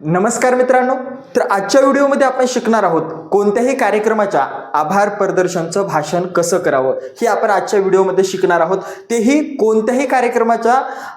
नमस्कार मित्रांनो तर आजच्या व्हिडिओमध्ये आपण शिकणार आहोत कोणत्याही कार्यक्रमाच्या आभार प्रदर्शनचं भाषण कसं करावं? हे आपण आजच्या व्हिडिओमध्ये शिकणार आहोत. तेही कोणत्याही कार्यक्रमाच्या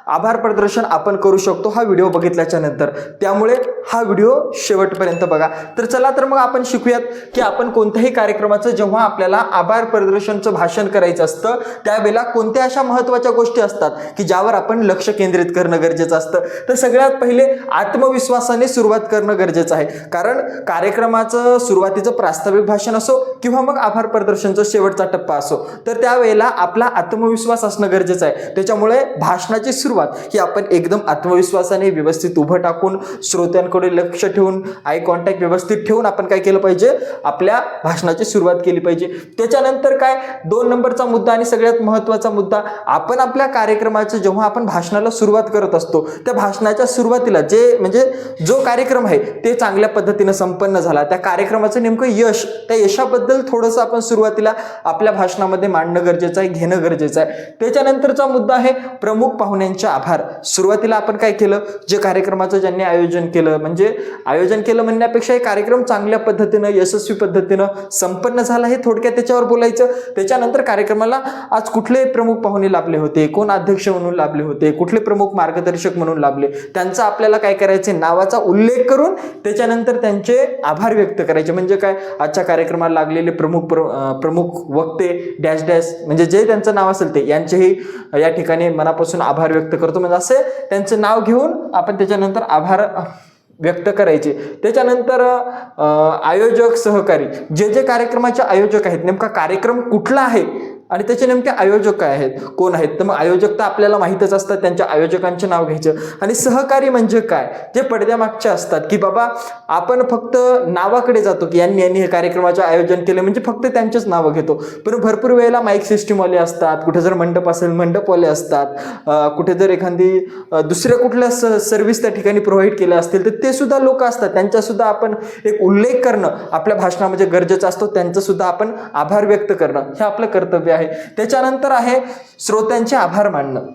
आभार प्रदर्शन आपण करू शकतो हा व्हिडिओ बघितल्याच्या नंतर. त्यामुळे हा व्हिडिओ शेवटपर्यंत बघा. तर चला तर मग आपण शिकूयात की आपण कोणत्याही कार्यक्रमाचं जेव्हा आपल्याला आभार प्रदर्शनचं भाषण करायचं असतं त्यावेळेला कोणत्या अशा महत्त्वाच्या गोष्टी असतात की ज्यावर आपण लक्ष केंद्रित करणं गरजेचं असतं? तर सगळ्यात पहिले आत्मविश्वासाने सुरुवात करणं गरजेचं आहे. कारण कार्यक्रमाचं सुरुवातीचं प्रास्ताविक भाषण असो किंवा मग आभार प्रदर्शनचा शेवटचा टप्पा असो तर त्यावेळेला आपला आत्मविश्वास असणं गरजेचं आहे. त्याच्यामुळे भाषणाची सुरुवात ही आपण एकदम आत्मविश्वासाने व्यवस्थित उभं टाकून श्रोत्यांकडे लक्ष ठेवून आय कॉन्टॅक्ट व्यवस्थित ठेवून आपण काय केलं पाहिजे? आपल्या भाषणाची सुरुवात केली पाहिजे. त्याच्यानंतर काय? दोन नंबरचा मुद्दा आणि सगळ्यात महत्त्वाचा मुद्दा आपण आपल्या कार्यक्रमाचं जेव्हा आपण भाषणाला सुरुवात करत असतो त्या भाषणाच्या सुरुवातीला जे म्हणजे जो कार्यक्रम आहे ते चांगल्या पद्धतीनं संपन्न झाला. त्या कार्यक्रमाचं नेमकं यश त्या यशाबद्दल थोडंसं आपण सुरुवातीला आपल्या भाषणामध्ये मांडणं गरजेचं आहे घेणं गरजेचं आहे. त्याच्यानंतरचा मुद्दा आहे प्रमुख पाहुण्यांचे आभार. सुरुवातीला आपण काय केलं? जे कार्यक्रमाचं ज्यांनी आयोजन केलं म्हणजे आयोजन केलं म्हणण्यापेक्षा हे कार्यक्रम चांगल्या पद्धतीनं यशस्वी पद्धतीनं संपन्न झाला हे थोडक्यात त्याच्यावर बोलायचं. त्याच्यानंतर कार्यक्रमाला आज कुठले प्रमुख पाहुणे लाभले होते? कोण अध्यक्ष म्हणून लाभले होते? कुठले प्रमुख मार्गदर्शक म्हणून लाभले? त्यांचा आपल्याला काय करायचे? नावाचा उल्लेख करून त्याच्यानंतर त्यांचे आभार व्यक्त करायचे. म्हणजे काय? आजच्या कार्यक्रमाला लागलेले प्रमुख प्र प्रमुख वक्ते डॅश डॅश म्हणजे जे त्यांचं नाव असेल ते यांचेही या ठिकाणी मनापासून आभार व्यक्त करतो. म्हणजे असे त्यांचं नाव घेऊन आपण त्याच्यानंतर आभार व्यक्त करायचे. त्याच्यानंतर आयोजक सहकारी जे जे कार्यक्रमाचे आयोजक आहेत नेमका कार्यक्रम कुठला आहे? आणि त्याचे नेमके आयोजक काय आहेत? कोण आहेत? तर मग आयोजक तर आपल्याला माहीतच असतात त्यांच्या आयोजकांचे नाव घ्यायचं. आणि सहकारी म्हणजे काय? जे पडद्यामागचे असतात की बाबा आपण फक्त नावाकडे जातो की यांनी यांनी हे कार्यक्रमाचे आयोजन केले म्हणजे फक्त त्यांचेच नावं घेतो. पण भरपूर वेळेला माईक सिस्टीमवाले असतात कुठे जर मंडप असेल मंडपवाले असतात. कुठे जर एखादी दुसऱ्या कुठल्या स सर्व्हिस त्या ठिकाणी प्रोव्हाइड केल्या असतील तर ते सुद्धा लोक असतात. त्यांचासुद्धा आपण एक उल्लेख करणं आपल्या भाषणामध्ये गरजेचं असतो त्यांचं सुद्धा आपण आभार व्यक्त करणं हे आपलं कर्तव्य आहे. आहे. त्याच्यानंतर आहे श्रोत्यांचे आभार मानणं.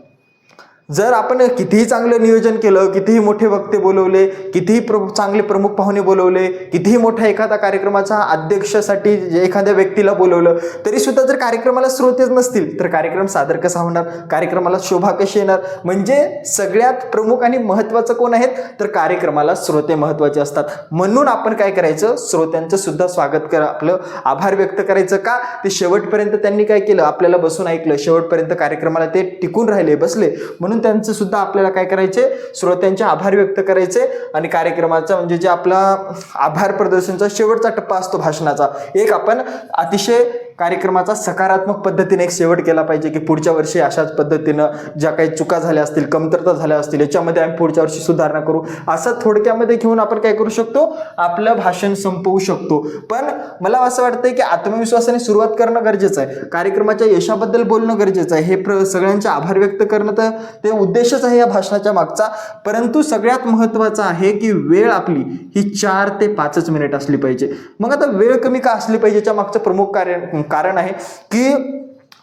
जर आपण कितीही चांगलं नियोजन केलं कितीही मोठे वक्ते बोलवले कितीही प्र चांगले प्रमुख पाहुणे बोलवले कितीही मोठा एखादा कार्यक्रमाचा अध्यक्षासाठी जे एखाद्या व्यक्तीला बोलवलं तरी सुद्धा जर कार्यक्रमाला श्रोतेच नसतील तर कार्यक्रम सादर कसा होणार? कार्यक्रमाला शोभा कशी येणार? म्हणजे सगळ्यात प्रमुख आणि महत्त्वाचं कोण आहेत? तर कार्यक्रमाला श्रोते महत्त्वाचे असतात. म्हणून आपण काय करायचं? श्रोत्यांचं सुद्धा स्वागत करा. आपलं आभार व्यक्त करायचं का? ते शेवटपर्यंत त्यांनी काय केलं? आपल्याला बसून ऐकलं. शेवटपर्यंत कार्यक्रमाला ते टिकून राहिले बसले. म्हणून त्यांचं सुद्धा आपल्याला काय करायचे? श्रोत्यांचे आभार व्यक्त करायचे. आणि कार्यक्रमाचा म्हणजे जे आपला आभार प्रदर्शनचा शेवटचा टप्पा असतो भाषणाचा एक आपण अतिशय कार्यक्रमाचा सकारात्मक पद्धतीने एक शेवट केला पाहिजे की पुढच्या वर्षी अशाच पद्धतीनं ज्या काही चुका झाल्या असतील कमतरता झाल्या असतील याच्यामध्ये आम्ही पुढच्या वर्षी सुधारणा करू. असं थोडक्यामध्ये घेऊन आपण काय करू शकतो? आपलं भाषण संपवू शकतो. पण मला असं वाटतं की आत्मविश्वासाने सुरुवात करणं गरजेचं आहे. कार्यक्रमाच्या यशाबद्दल बोलणं गरजेचं आहे. हे प्र सगळ्यांचे आभार व्यक्त करणं तर ते उद्देशच आहे या भाषणाच्या मागचा. परंतु सगळ्यात महत्त्वाचं आहे की वेळ आपली ही चार ते पाचच मिनिट असली पाहिजे. मग आता वेळ कमी का असली पाहिजेच्या मागचं प्रमुख कार्य कारण आहे की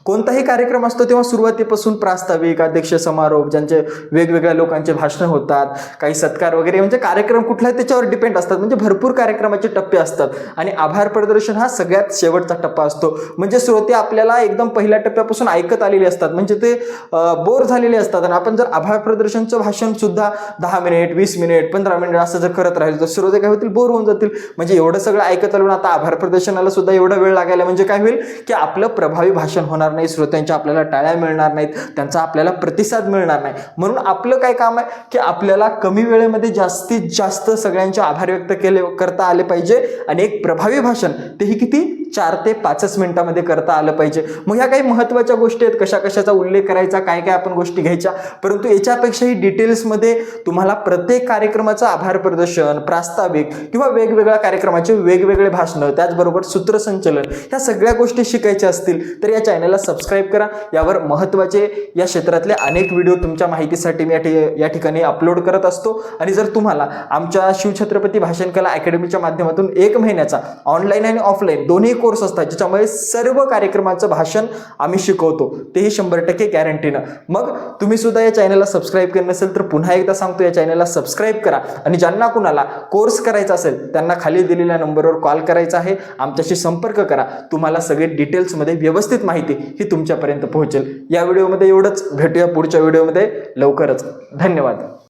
कोणताही कार्यक्रम असतो तेव्हा सुरुवातीपासून प्रास्ताविक अध्यक्ष समारोप ज्यांचे वेगवेगळ्या लोकांचे भाषणं होतात काही सत्कार वगैरे म्हणजे कार्यक्रम कुठला त्याच्यावर डिपेंड असतात. म्हणजे भरपूर कार्यक्रमाचे टप्पे असतात. आणि आभार प्रदर्शन हा सगळ्यात शेवटचा टप्पा असतो. म्हणजे श्रोते आपल्याला एकदम पहिल्या टप्प्यापासून ऐकत आलेले असतात. म्हणजे ते बोर झालेले असतात. आणि आपण जर आभार प्रदर्शनचं भाषण सुद्धा दहा मिनिट वीस मिनिट पंधरा मिनिट असं जर करत राहिलं तर श्रोते काय होतील? बोर होऊन जातील. म्हणजे एवढं सगळं ऐकत आलो आता आभार प्रदर्शनाला सुद्धा एवढा वेळ लागायला म्हणजे काय होईल? की आपलं प्रभावी भाषण होणार नाही. श्रोत्यांच्या आपल्याला टाळ्या मिळणार नाहीत त्यांचा आपल्याला प्रतिसाद मिळणार नाही. म्हणून आपलं काय काम आहे की आपल्याला कमी वेळेमध्ये जास्तीत जास्त सगळ्यांचे आभार व्यक्त केले करता आले पाहिजे. आणि एक प्रभावी भाषण तेही किती? चार ते पाचच मिनिटामध्ये करता आलं पाहिजे. मग ह्या काही महत्त्वाच्या गोष्टी आहेत कशा कशाचा उल्लेख करायचा काय काय आपण गोष्टी घ्यायच्या? परंतु याच्यापेक्षाही डिटेल्समध्ये तुम्हाला प्रत्येक कार्यक्रमाचं आभार प्रदर्शन प्रास्ताविक किंवा वेगवेगळ्या कार्यक्रमाचे वेगवेगळे भाषणं त्याचबरोबर सूत्रसंचलन ह्या सगळ्या गोष्टी शिकायच्या असतील तर या चॅनलला सबस्क्राईब करा. यावर महत्त्वाचे या क्षेत्रातले अनेक व्हिडिओ तुमच्या माहितीसाठी मी या या ठिकाणी अपलोड करत असतो. आणि जर तुम्हाला आमच्या शिवछत्रपती भाषण कला अकॅडमीच्या माध्यमातून एक महिन्याचा ऑनलाईन आणि ऑफलाईन दोन्ही कोर्स असतात ज्याच्यामध्ये सर्व कार्यक्रमाचं भाषण आम्ही शिकवतो. तेही शंभर टक्के गॅरंटीनं मग तुम्ही सुद्धा या चॅनलला सबस्क्राईब केलं नसेल तर पुन्हा एकदा सांगतो या चॅनलला सबस्क्राईब करा. आणि ज्यांना कुणाला कोर्स करायचा असेल त्यांना खाली दिलेल्या नंबरवर कॉल करायचा आहे. आमच्याशी संपर्क करा. तुम्हाला सगळे डिटेल्समध्ये व्यवस्थित माहिती ही तुमच्यापर्यंत पोहोचेल. या व्हिडिओमध्ये एवढंच. भेटूया पुढच्या व्हिडिओमध्ये लवकरच. धन्यवाद.